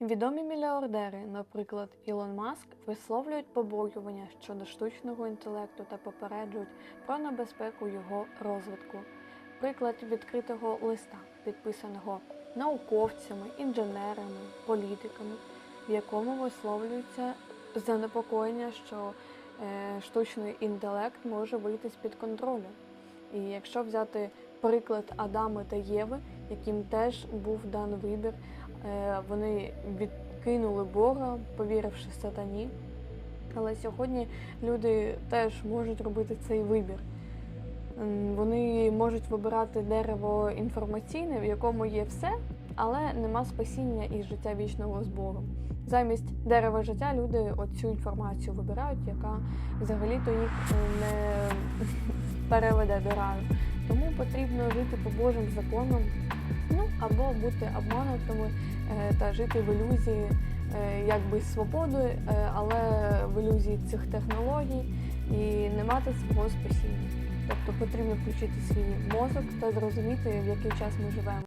Відомі мільярдери, наприклад, Ілон Маск, висловлюють побоювання щодо штучного інтелекту та попереджують про небезпеку його розвитку. Приклад відкритого листа, підписаного науковцями, інженерами, політиками, в якому висловлюється занепокоєння, що е, штучний інтелект може вийти з-під контролю. І якщо взяти приклад Адама та Єви, яким теж був дан вибір, вони відкинули Бога, повіривши сатані. Але сьогодні люди теж можуть робити цей вибір. Вони можуть вибирати дерево інформаційне, в якому є все, але нема спасіння і життя вічного з Богом. Замість дерева життя люди оцю інформацію вибирають, яка взагалі-то їх е, не переведе до раю. Тому потрібно жити по Божим законам, або бути обманутими е, та жити в ілюзії е, якби свободи, е, але в ілюзії цих технологій і не мати свого спасіння. Тобто потрібно включити свій мозок та зрозуміти, в який час ми живемо.